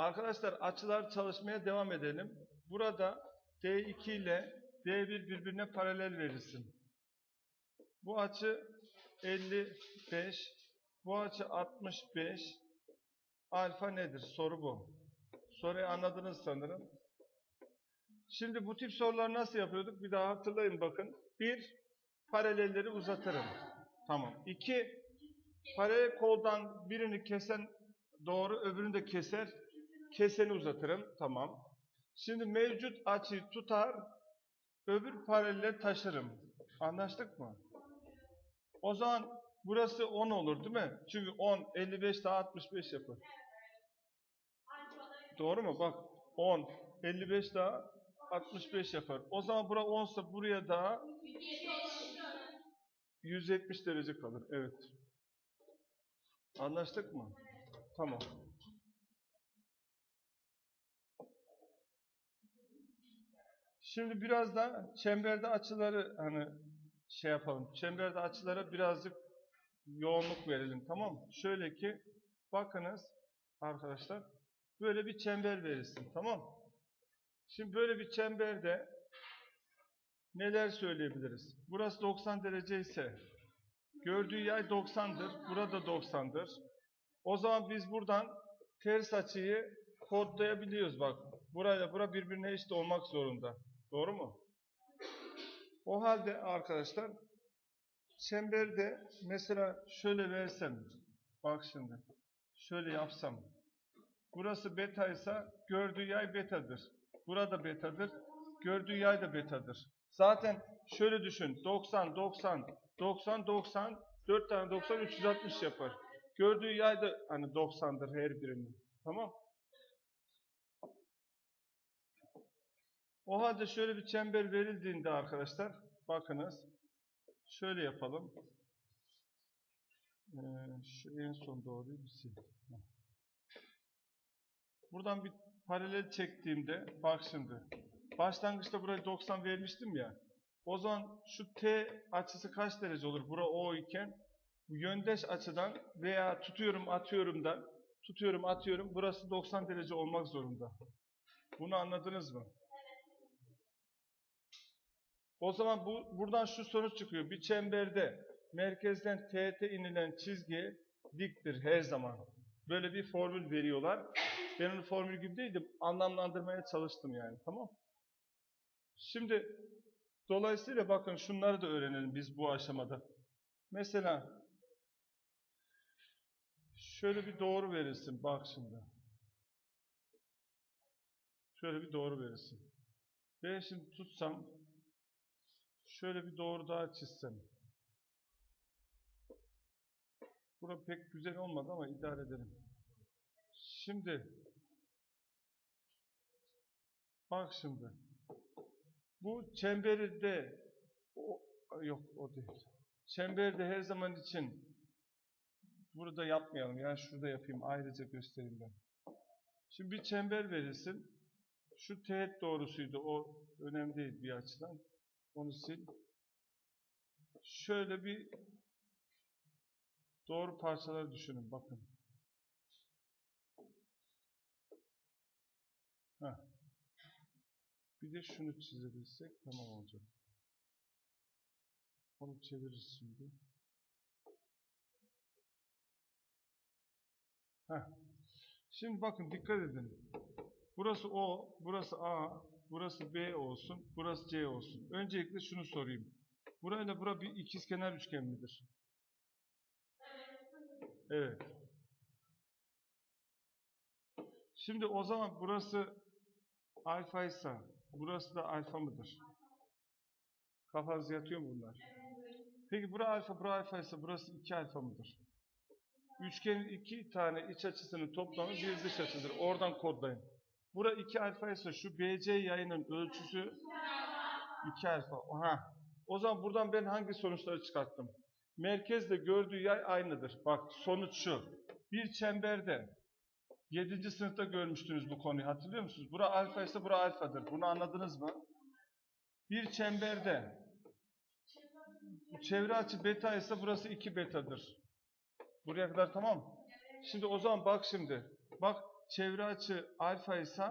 Arkadaşlar açılar çalışmaya devam edelim. Burada D2 ile D1 birbirine paralel verilsin. Bu açı 55, bu açı 65. Alfa nedir? Soru bu. Soruyu anladınız sanırım. Şimdi bu tip soruları nasıl yapıyorduk? Bir daha hatırlayın bakın. Bir, paralelleri uzatırım. Tamam. İki, paralel koldan birini kesen doğru, öbürünü de keser. Keseni uzatırım. Tamam. Şimdi mevcut açıyı tutar, öbür paralelle taşırım. Anlaştık mı? O zaman burası 10 olur değil mi? Çünkü 10, 55 daha 65 yapar. Doğru mu? Bak 10, 55 daha 65 yapar. O zaman bura 10 ise buraya daha 170 derece kalır. Evet. Anlaştık mı? Tamam. Şimdi biraz da çemberde açıları hani şey yapalım. Çemberde açılara birazcık yoğunluk verelim tamam mı? Şöyle ki bakınız arkadaşlar böyle bir çember verilsin tamam mı? Şimdi böyle bir çemberde neler söyleyebiliriz? Burası 90 derece ise gördüğü yay 90'dır. Burada 90'dır. O zaman biz buradan ters açıyı kodlayabiliyoruz bak. Burayla bura birbirine eşit olmak zorunda. Doğru mu? O halde arkadaşlar çemberde mesela şöyle versem bak şimdi şöyle yapsam burası beta ise gördüğü yay betadır. Burada betadır. Gördüğü yay da betadır. Zaten şöyle düşün 90 90 90 90 4 tane 90 360 yapar. Gördüğü yay da hani 90'dır her birinin. Tamam? O halde şöyle bir çember verildiğinde arkadaşlar bakınız şöyle yapalım. Ee, şu en son doğruyu bir sil. Buradan bir paralel çektiğimde bak şimdi başlangıçta burayı 90 vermiştim ya. O zaman şu T açısı kaç derece olur? Bura O iken bu yöndeş açıdan veya tutuyorum atıyorum da tutuyorum atıyorum burası 90 derece olmak zorunda. Bunu anladınız mı? O zaman bu buradan şu sonuç çıkıyor. Bir çemberde merkezden teğete inilen çizgi diktir her zaman. Böyle bir formül veriyorlar. Ben onu formül gibi değil de anlamlandırmaya çalıştım yani. Tamam Şimdi dolayısıyla bakın şunları da öğrenelim biz bu aşamada. Mesela şöyle bir doğru verilsin. Bak şimdi. Şöyle bir doğru verilsin. Ben şimdi tutsam şöyle bir doğru daha çizsem. Bura pek güzel olmadı ama idare edelim. Şimdi bak şimdi bu çemberde o, yok o değil. Çemberde her zaman için burada yapmayalım. Yani şurada yapayım. Ayrıca göstereyim ben. Şimdi bir çember verilsin. Şu teğet doğrusuydu. O önemli değil bir açıdan. Onu sil. Şöyle bir doğru parçalar düşünün. Bakın. Heh. Bir de şunu çizebilsek tamam olacak. Onu çeviririz şimdi. Heh. Şimdi bakın dikkat edin. Burası O, burası A, burası B olsun, burası C olsun. Öncelikle şunu sorayım. Burayla bura bir ikizkenar üçgen midir? Evet. Şimdi o zaman burası alfa ise burası da alfa mıdır? Kafanız yatıyor mu bunlar? Peki bura alfa, bura alfa ise burası 2 alfa mıdır? Üçgenin iki tane iç açısının toplamı bir dış açıdır. Oradan kodlayın. Bura 2 alfa ise şu BC yayının ölçüsü 2 alfa. Aha. O zaman buradan ben hangi sonuçları çıkarttım? Merkezle gördüğü yay aynıdır. Bak sonuç şu. Bir çemberde 7. sınıfta görmüştünüz bu konuyu hatırlıyor musunuz? Bura alfa ise bura alfadır. Bunu anladınız mı? Bir çemberde çevre açı beta ise burası 2 betadır. Buraya kadar tamam? Şimdi o zaman bak şimdi. Bak çevre açı alfa ise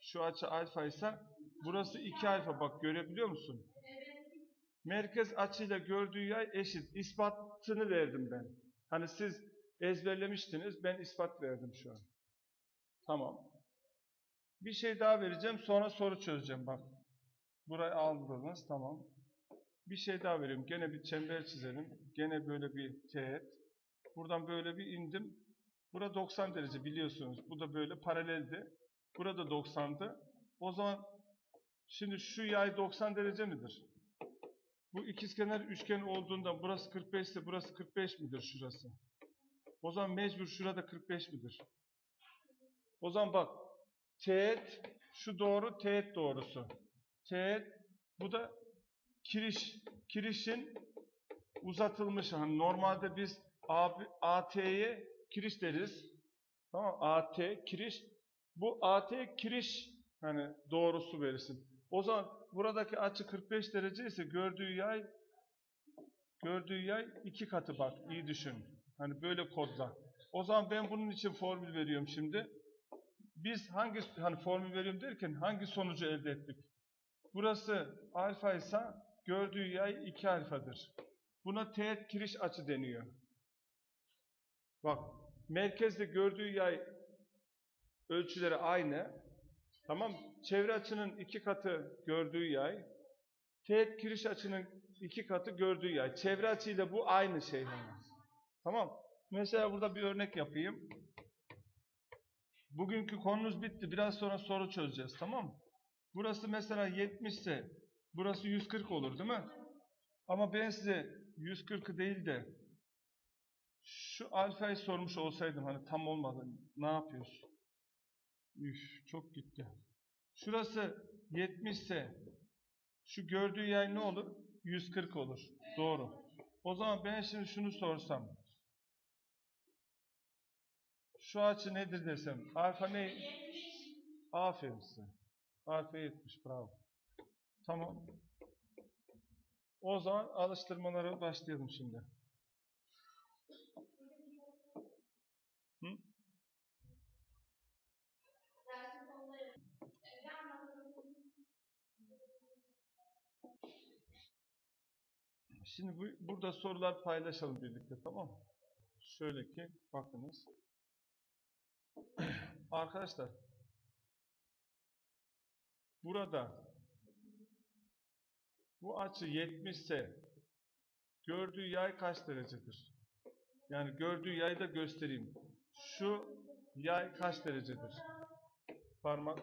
şu açı alfa ise burası 2 alfa bak görebiliyor musun? Merkez açıyla gördüğü yay eşit. İspatını verdim ben. Hani siz ezberlemiştiniz ben ispat verdim şu an. Tamam. Bir şey daha vereceğim sonra soru çözeceğim bak. Burayı aldınız tamam. Bir şey daha veriyorum. Gene bir çember çizelim. Gene böyle bir teğet. Buradan böyle bir indim. Burada 90 derece biliyorsunuz. Bu da böyle paraleldi. Burada 90'dı. O zaman şimdi şu yay 90 derece midir? Bu ikizkenar üçgen olduğunda burası 45 ise burası 45 midir şurası? O zaman mecbur şurada 45 midir? O zaman bak teğet şu doğru teğet doğrusu. Teğet bu da kiriş. Kirişin uzatılmış. Hani normalde biz AT'ye kiriş deriz. Tamam AT kiriş. Bu AT kiriş hani doğrusu verirsin. O zaman buradaki açı 45 derece ise gördüğü yay gördüğü yay iki katı bak iyi düşün. Hani böyle kodla. O zaman ben bunun için formül veriyorum şimdi. Biz hangi hani formül veriyorum derken hangi sonucu elde ettik? Burası alfa ise gördüğü yay 2 alfadır. Buna teğet kiriş açı deniyor. Bak merkezde gördüğü yay ölçüleri aynı. Tamam Çevre açının iki katı gördüğü yay. Teğet kiriş açının iki katı gördüğü yay. Çevre açıyla bu aynı şey. Tamam. Mesela burada bir örnek yapayım. Bugünkü konumuz bitti. Biraz sonra soru çözeceğiz. Tamam mı? Burası mesela 70 ise burası 140 olur değil mi? Ama ben size 140'ı değil de şu alfayı sormuş olsaydım hani tam olmadı. Ne yapıyorsun? Üf çok gitti. Şurası 70 ise şu gördüğü yay ne olur? 140 olur. Doğru. O zaman ben şimdi şunu sorsam. Şu açı nedir desem. Alfa ne? Aferin size. Alfa 70. Bravo. Tamam. O zaman alıştırmalara başlayalım şimdi. Hı? Şimdi bu, burada sorular paylaşalım birlikte tamam mı? Şöyle ki bakınız. Arkadaşlar burada bu açı 70 ise gördüğü yay kaç derecedir? Yani gördüğü yayı da göstereyim. Şu yay kaç derecedir? Parmak.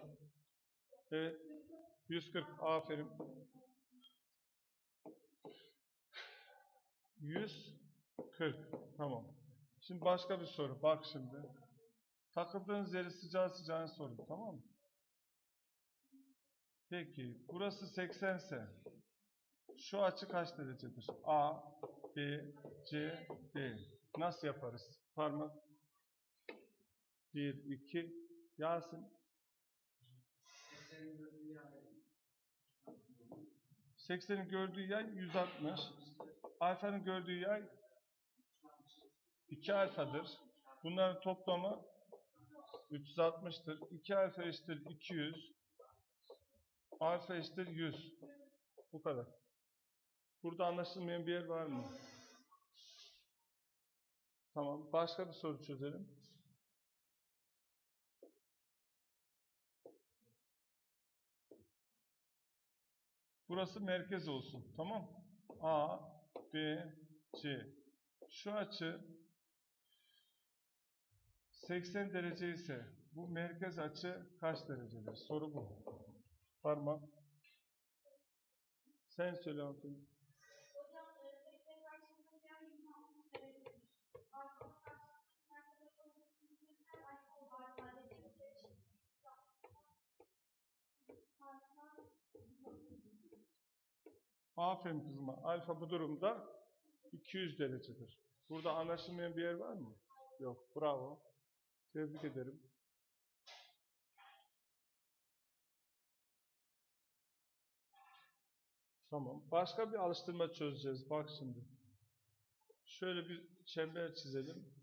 Evet. 140. Aferin. 140. Tamam. Şimdi başka bir soru. Bak şimdi. Takıldığınız yeri sıcağı sıcağına sorun. Tamam mı? Peki. Burası 80 ise şu açı kaç derecedir? A, B, C, D. Nasıl yaparız? Parmak. 1, 2. Yasin. 80'in gördüğü yay 160. Alfanın gördüğü yay 2 alfadır. Bunların toplamı 360'tır. 2 alfa eşittir 200. Alfa eşittir 100. Bu kadar. Burada anlaşılmayan bir yer var mı? Tamam. Başka bir soru çözelim. Burası merkez olsun. Tamam. A, B, C. Şu açı 80 derece ise bu merkez açı kaç derecedir? Soru bu. Parmak. Sen söyle hanımefendi. Aferin kızıma. Alfa bu durumda 200 derecedir. Burada anlaşılmayan bir yer var mı? Yok. Bravo. Tebrik ederim. Tamam. Başka bir alıştırma çözeceğiz. Bak şimdi. Şöyle bir çember çizelim.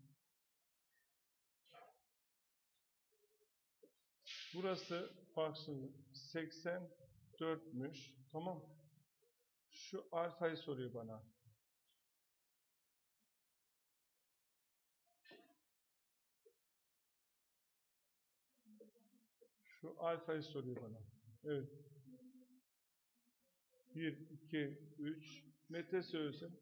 Burası bak şimdi 84'müş. Tamam. Şu alfayı soruyor bana. Şu alfayı soruyor bana. Evet. 1, 2, 3. Mete söylesin.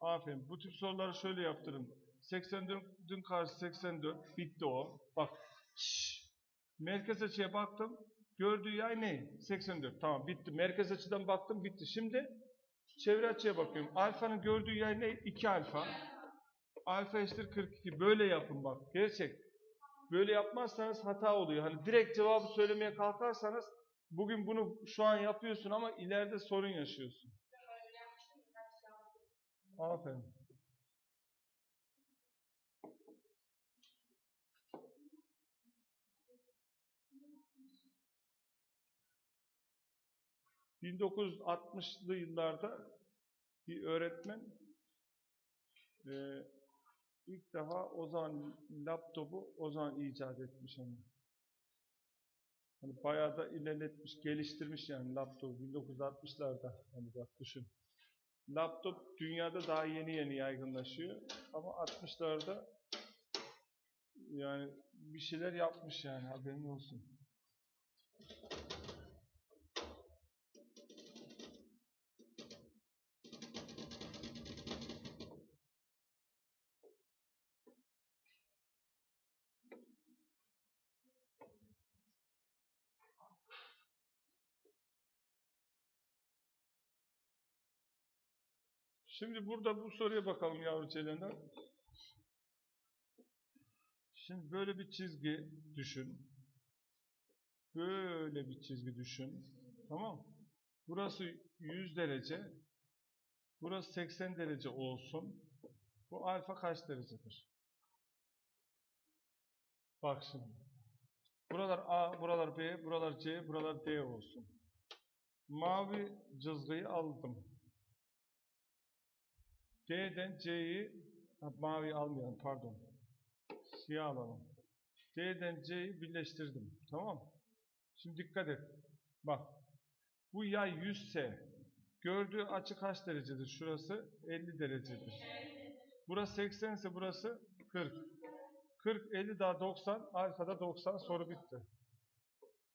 Aferin. Bu tip soruları şöyle yaptırın. 84'ün karşı 84. Bitti o. Bak. Şşş. Merkez açıya baktım. Gördüğü yay ne? 84. Tamam bitti. Merkez açıdan baktım bitti. Şimdi çevre açıya bakıyorum. Alfanın gördüğü yay ne? 2 alfa. Alfa eşittir 42. Böyle yapın bak. Gerçek. Böyle yapmazsanız hata oluyor. Hani direkt cevabı söylemeye kalkarsanız bugün bunu şu an yapıyorsun ama ileride sorun yaşıyorsun. Aferin. ...1960'lı yıllarda bir öğretmen e, ilk defa o zaman laptopu o zaman icat etmiş hani. Hani bayağı da ilerletmiş, geliştirmiş yani laptopu 1960'larda hani bak düşün. Laptop dünyada daha yeni yeni yaygınlaşıyor ama 60'larda yani bir şeyler yapmış yani haberin olsun. Şimdi burada bu soruya bakalım yavru çelenler. Şimdi böyle bir çizgi düşün. Böyle bir çizgi düşün. Tamam? Burası 100 derece. Burası 80 derece olsun. Bu alfa kaç derecedir? Bak şimdi. Buralar A, buralar B, buralar C, buralar D olsun. Mavi cızgıyı aldım. D'den C'yi mavi almayalım pardon. Siyah alalım. D'den C'yi birleştirdim. Tamam? Şimdi dikkat et. Bak. Bu yay 100 ise gördüğü açı kaç derecedir? Şurası 50 derecedir. Burası 80 ise burası 40. 40, 50 daha 90, alfada 90 soru bitti.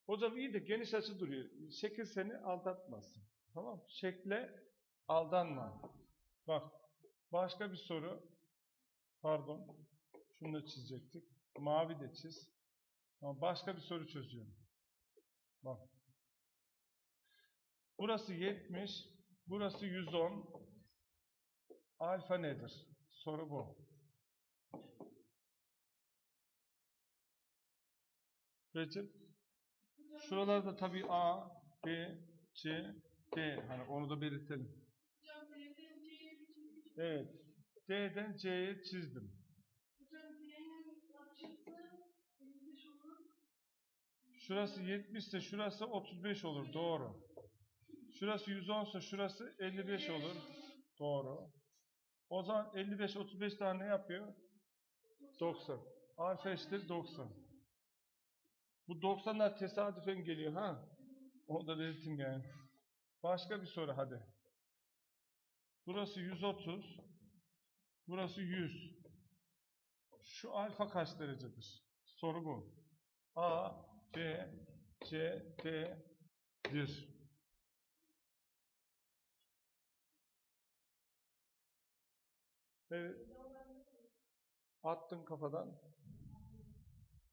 Hocam iyi de geniş açı duruyor. Şekil seni aldatmasın. Tamam? Şekle aldanma. Bak Başka bir soru. Pardon. Şunu da çizecektik. Mavi de çiz. Ama başka bir soru çözüyorum. Bak. Burası 70. Burası 110. Alfa nedir? Soru bu. Recep. Şuralarda tabii A, B, C, D. Hani onu da belirtelim. Evet. D'den C'ye çizdim. Şurası 70 ise şurası 35 olur. Doğru. Şurası 110 ise şurası 55 olur. Doğru. O zaman 55 35 tane ne yapıyor? 90. Alfa eşittir 90. Bu 90'lar tesadüfen geliyor ha. Onu da belirteyim yani. Başka bir soru hadi. Burası 130. Burası 100. Şu alfa kaç derecedir? Soru bu. A, B, C, D'dir. Evet. Attın kafadan.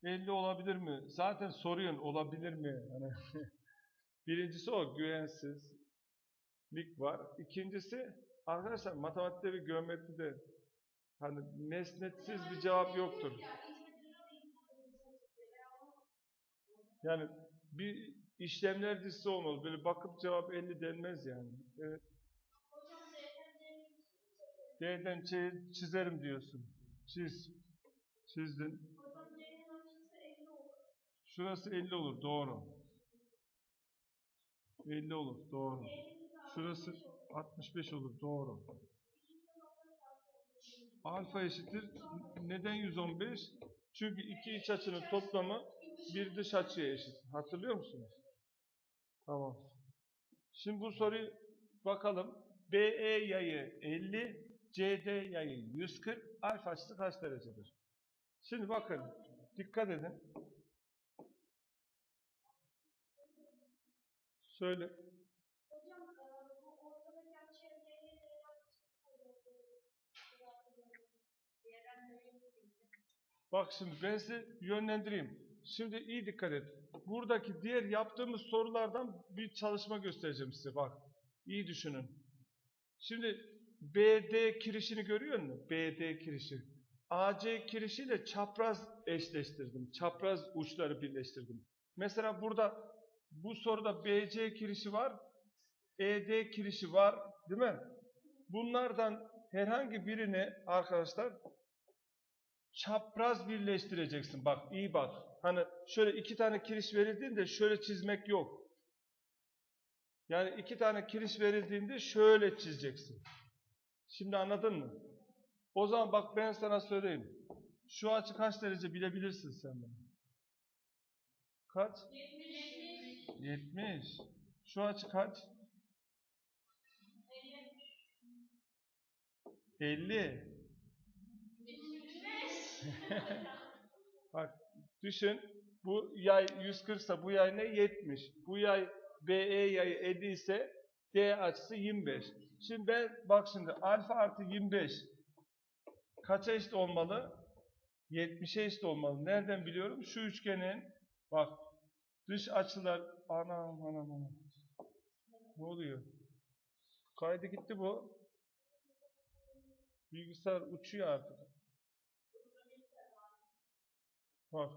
50 olabilir mi? Zaten soruyorsun olabilir mi? Yani birincisi o güvensizlik var. İkincisi Arkadaşlar matematikte ve geometride hani mesnetsiz bir cevap yoktur. Yani bir işlemler dizisi olmaz. Böyle bakıp cevap 50 denmez yani. Evet. D'den çizerim diyorsun. Çiz. Çizdin. Şurası 50 olur. Doğru. 50 olur. Doğru. Şurası 65 olur. Doğru. Alfa eşittir. Neden 115? Çünkü iki iç açının toplamı bir dış açıya eşit. Hatırlıyor musunuz? Tamam. Şimdi bu soruyu bakalım. BE yayı 50, CD yayı 140, alfa açısı kaç derecedir? Şimdi bakın, dikkat edin. Söyle. Hocam e, bu ortadaki açıya D'ye Bak şimdi ben size yönlendireyim. Şimdi iyi dikkat et. Buradaki diğer yaptığımız sorulardan bir çalışma göstereceğim size. Bak, iyi düşünün. Şimdi BD kirişini görüyor musun? BD kirişi. AC kirişiyle çapraz eşleştirdim. Çapraz uçları birleştirdim. Mesela burada bu soruda BC kirişi var. ED kirişi var. Değil mi? Bunlardan herhangi birini arkadaşlar çapraz birleştireceksin. Bak iyi bak. Hani şöyle iki tane kiriş verildiğinde şöyle çizmek yok. Yani iki tane kiriş verildiğinde şöyle çizeceksin. Şimdi anladın mı? O zaman bak ben sana söyleyeyim. Şu açı kaç derece bilebilirsin sen bunu. Kaç? 70. Şu açı kaç? 50. Bak düşün bu yay 140 ise bu yay ne? 70. Bu yay BE yayı 50 ise D açısı 25. Şimdi ben bak şimdi alfa artı 25 kaça eşit olmalı? 70'e eşit olmalı. Nereden biliyorum? Şu üçgenin bak dış açılar anam anam anam. Ne oluyor? Kaydı gitti bu. Bilgisayar uçuyor artık. Bak.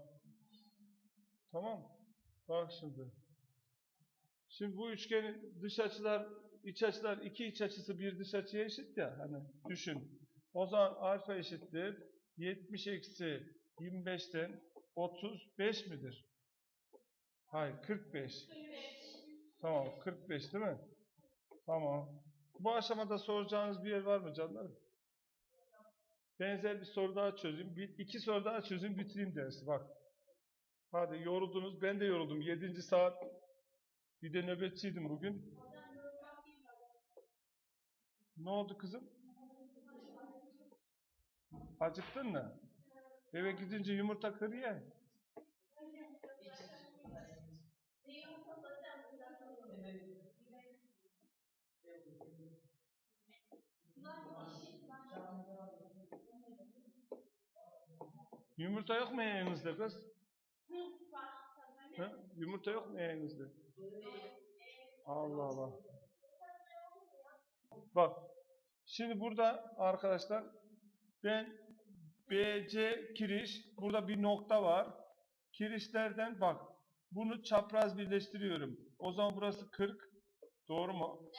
Tamam. Bak şimdi. Şimdi bu üçgenin dış açılar, iç açılar, iki iç açısı bir dış açıya eşit ya. Hani düşün. O zaman alfa eşittir. 70 eksi 25'ten 35 midir? Hayır 45. Tamam 45 değil mi? Tamam. Bu aşamada soracağınız bir yer var mı canlarım? Benzer bir soru daha çözeyim. Bir, iki soru daha çözeyim bitireyim dersi. Bak. Hadi yoruldunuz. Ben de yoruldum. Yedinci saat. Bir de nöbetçiydim bugün. Ne oldu kızım? Acıktın mı? Eve gidince yumurta kır ye. Yumurta yok mu evinizde kız? Hı? Yumurta yok mu evinizde? Allah Allah. Bak. Şimdi burada arkadaşlar ben BC kiriş burada bir nokta var. Kirişlerden bak bunu çapraz birleştiriyorum. O zaman burası 40. Doğru mu?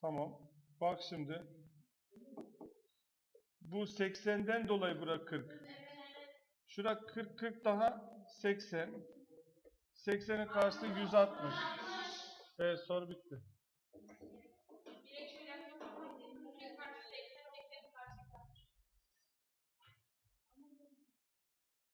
Tamam. Bak şimdi. Bu 80'den dolayı bura 40. Şura 40 40 daha 80. 80'in karşısı 160. Evet soru bitti.